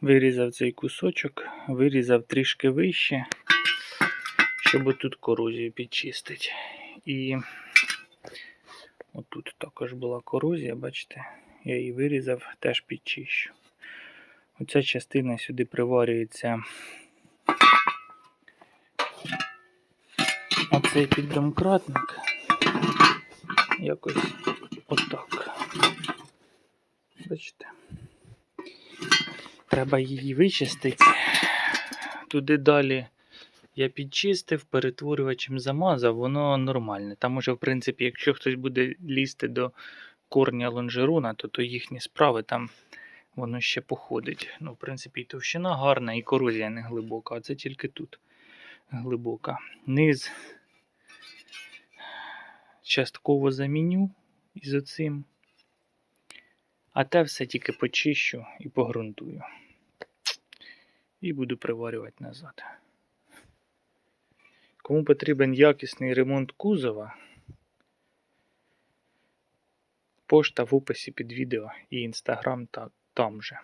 Вирізав цей кусочок, вирізав трішки вище, щоб отут корозію підчистити. І отут також була корозія, бачите, я її вирізав, теж підчищу. Оця частина сюди приварюється. Оцей піддомкратник якось отак. Бачите? Треба її вичистити. Туди далі я підчистив, перетворювачем замазав, воно нормальне. Там уже, в принципі, якщо хтось буде лізти до корня лонжеруна, то, то їхні справи там воно ще походить. Ну, в принципі, і товщина гарна, і корозія не глибока, а це тільки тут глибока. Низ частково заміню із оцим. А те все тільки почищу і погрунтую. І буду приварювати назад. Кому потрібен якісний ремонт кузова, пошта в описі під відео і інстаграм та, там же.